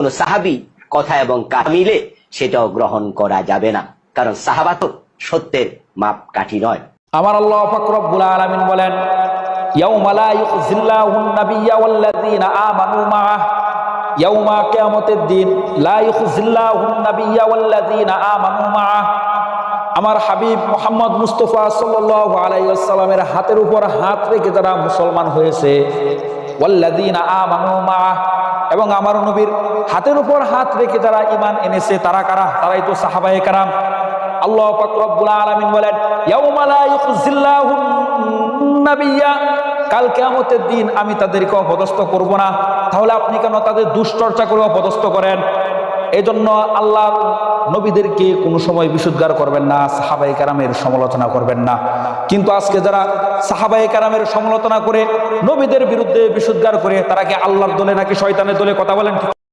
কোন সাহাবি কথা এবং কাজ মিলে সেটাও গ্রহণ করা যাবে না। কারণ সাহাবা তো সত্যের মাপ কাঠি নয়। আমার আল্লাহ পাক রব্বুল আলামিন বলেন আমার হাবিব মোহাম্মদ মুস্তফা সাল্লাল্লাহু আলাইহি হাতের উপর হাত রেখে যারা মুসলমান হয়েছে মাআহ এবং আমার নবীর হাতের উপর হাত রেখে যারা ইমান এনেছে, তারা কারা? তারাই তো সাহাবায়ে কারাম। আল্লাহ পাক আলমিন বলেন কাল কিয়ামতের দিন আমি তাদেরকে অপদস্থ করব না। তাহলে আপনি কেন তাদের দুশ্চর্চা করে অপদস্থ করেন? এজন্য আল্লাহ নবীদেরকে কোনো সময় বিশুদ্ধার করবেন না সাহাবাই কারামের সমালোচনা করবেন না। কিন্তু আজকে যারা সাহাবাই কারামের সমালোচনা করে নবীদের বিরুদ্ধে বিশুদ্ধার করে, তারা কি আল্লাহর দলে নাকি শয়তানের দলে কথা বলেন